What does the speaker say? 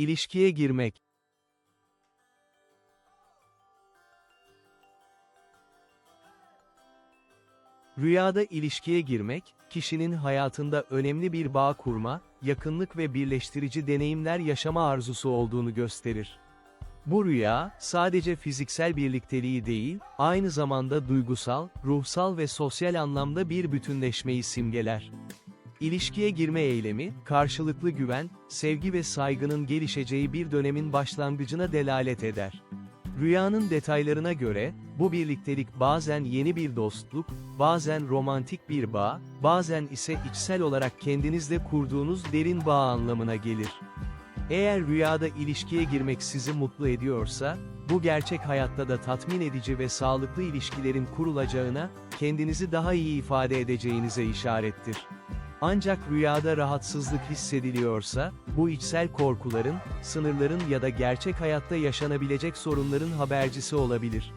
İlişkiye girmek. Rüyada ilişkiye girmek, kişinin hayatında önemli bir bağ kurma, yakınlık ve birleştirici deneyimler yaşama arzusu olduğunu gösterir. Bu rüya, sadece fiziksel birlikteliği değil, aynı zamanda duygusal, ruhsal ve sosyal anlamda bir bütünleşmeyi simgeler. İlişkiye girme eylemi, karşılıklı güven, sevgi ve saygının gelişeceği bir dönemin başlangıcına delalet eder. Rüyanın detaylarına göre, bu birliktelik bazen yeni bir dostluk, bazen romantik bir bağ, bazen ise içsel olarak kendinizle kurduğunuz derin bağ anlamına gelir. Eğer rüyada ilişkiye girmek sizi mutlu ediyorsa, bu gerçek hayatta da tatmin edici ve sağlıklı ilişkilerin kurulacağına, kendinizi daha iyi ifade edeceğinize işarettir. Ancak rüyada rahatsızlık hissediliyorsa, bu içsel korkuların, sınırların ya da gerçek hayatta yaşanabilecek sorunların habercisi olabilir.